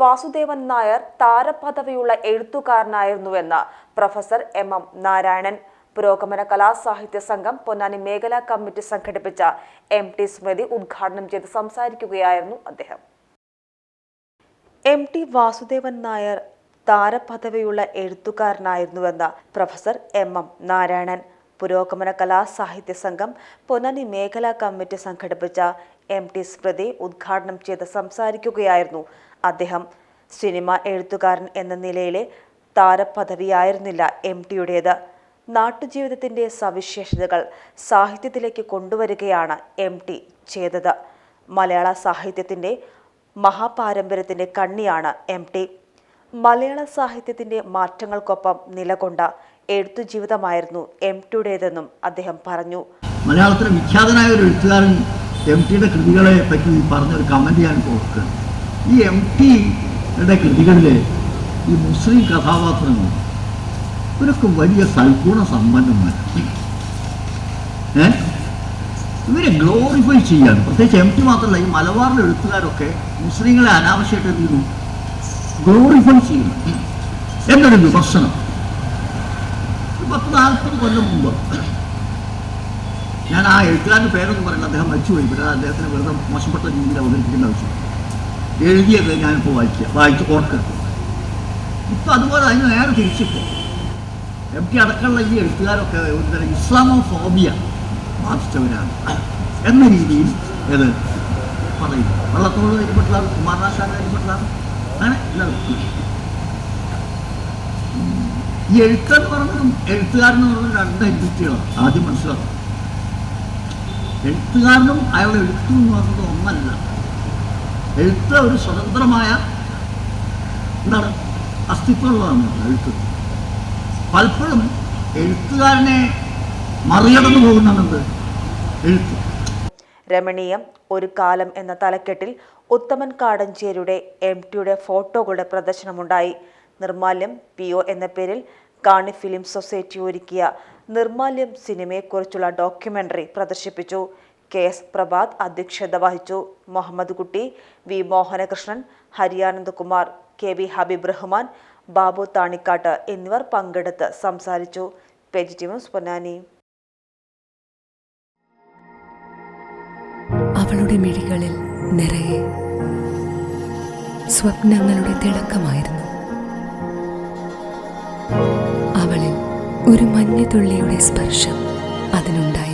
വാസുദേവൻ നായർ താരപദവിയുള്ള എഴുത്തുകാരനായിരുന്നുവെന്ന് professor M M Narayanan. Purogamana Kalasahitya Sangham Ponnani മേഖലാ committee സംഘടിപ്പിച്ച എം ടി സ്മൃതി ഉദ്ഘാടനം ചെയ്ത് സംസാരിക്കുകയായിരുന്നു അദ്ദേഹം. എം ടി വാസുദേവൻ നായർ താരപദവിയുള്ള എഴുത്തുകാരനായിരുന്നുവെന്ന് professor M M Narayanan. Purogamana Kalasahitya Sangham Ponnani മേഖലാ കമ്മിറ്റി സംഘടിപ്പിച്ച എം ടി സ്മൃതി ഉദ്ഘാടനം ചെയ്ത് സംസാരിക്കുകയായിരുന്നു അദ്ദേഹം സിനിമ എഴുത്തുകാരൻ എന്ന നിലയിലെ താരപദവിയായിരുന്നില്ല എം ടിയുടേത്. നാട്ടുജീവിതത്തിന്റെ സവിശേഷതകൾ സാഹിത്യത്തിലേക്ക് കൊണ്ടുവരികയാണ് എം ടി ചെയ്തത്. മലയാള സാഹിത്യത്തിന്റെ മഹാപാരമ്പര്യത്തിന്റെ കണ്ണിയാണ് എം ടി. മലയാള സാഹിത്യത്തിന്റെ മാറ്റങ്ങൾക്കൊപ്പം നിലകൊണ്ട എഴുത്തു ജീവിതമായിരുന്നു എം ടിയുടേതെന്നും അദ്ദേഹം പറഞ്ഞു. മലയാളത്തിലെ വിഖ്യാതനായ ഒരു എഴുത്തുകാരൻ എം ടിയുടെ കൃതികളെ പറ്റി പറഞ്ഞൊരു കമന്റ് ഞാൻ ഓർക്കുകയാണ് ഈ എം ടിയുടെ കൃതികളിൽ ഈ മുസ്ലിം കഥാപാത്രങ്ങൾ ഇവരൊക്കെ വലിയ സൽഗുണ സമ്പന്നന്മാർ ഏ? ഇവരെ ഗ്ലോറിഫൈ ചെയ്യാണ് പ്രത്യേകിച്ച് എം ടി മാത്രമല്ല ഈ മലബാറിലെ എഴുത്തുകാരൊക്കെ മുസ്ലിങ്ങളെ അനാവശ്യമായിട്ട് എന്ത് ചെയ്യുന്നു. ഗ്ലോറിഫൈ ചെയ്യുന്നു എന്നൊരു വിമർശനം പത്ത് നാൽപ്പത് കൊല്ലം മുമ്പ് ഞാൻ ആ എഴുത്തുകാരന്റെ പേരൊന്നും പറയുന്നത് അദ്ദേഹം മരിച്ചുപോയി പിന്നെ അദ്ദേഹത്തിന് വെറുതെ മോശപ്പെട്ട രീതിയിൽ അവതരിപ്പിക്കേണ്ട ആവശ്യം എഴുതിയത് ഞാനിപ്പോൾ വായിക്കുക. വായിച്ച് ഓർക്കുക. ഇപ്പം അതുപോലെ അതിന് നേരെ തിരിച്ചിപ്പോൾ എം ടി അടക്കമുള്ള ഈ എഴുത്തുകാരൊക്കെ ഒരു തരം ഇസ്ലാമോഫോബിയ ബാധിച്ചവരാണ്. എന്ന രീതിയിൽ ഇത് പറയും വള്ളത്തോട് കാര്യപ്പെട്ടതാണ് കുമാരനാശാന കാര്യപ്പെട്ടതാണ് അങ്ങനെ എല്ലാവരും ഈ എഴുത്തെന്ന് പറഞ്ഞതും എഴുത്തുകാരെന്ന് പറഞ്ഞത് രണ്ട് എന്റിറ്റികളാണ് ആദ്യം മനസ്സിലാക്കും എഴുത്തുകാരനും അയാളുടെ എഴുത്തു എന്ന് പറഞ്ഞത് ഒന്നല്ല. എഴുത്ത് ഒരു സ്വതന്ത്രമായ എന്താണ് അസ്തിത്വമുള്ളതാണ് എഴുത്ത്. പലപ്പോഴും എഴുത്തുകാരനെ മറികടന്നു പോകുന്നുണ്ട് എഴുത്ത്. രമണീയം ഒരു കാലം എന്ന തലക്കെട്ടിൽ ഉത്തമൻ കാടഞ്ചേരിയുടെ എം ടിയുടെ ഫോട്ടോകളുടെ പ്രദർശനമുണ്ടായി. നിർമാല്യം പി ഒ എന്ന പേരിൽ കാണി ഫിലിം സൊസൈറ്റി ഒരുക്കിയ നിർമാല്യം സിനിമയെക്കുറിച്ചുള്ള ഡോക്യുമെന്ററി പ്രദർശിപ്പിച്ചു. കെ എസ് പ്രഭാത് അധ്യക്ഷത വഹിച്ചു. Muhammad Kutty V Mohanakrishnan Hariyanandakumar K V Habeeb Rahman Babu Thanikkattu എന്നിവർ പങ്കെടുത്ത് സംസാരിച്ചു. പൊന്നാനി. അവളുടെ മിഴികളിൽ നിറയെ സ്വപ്നങ്ങളുടെ തിളക്കമായിരുന്നു. അവളിൽ ഒരു മഞ്ഞുതുള്ളിയുടെ സ്പർശം അതിനുണ്ടായിരുന്നു.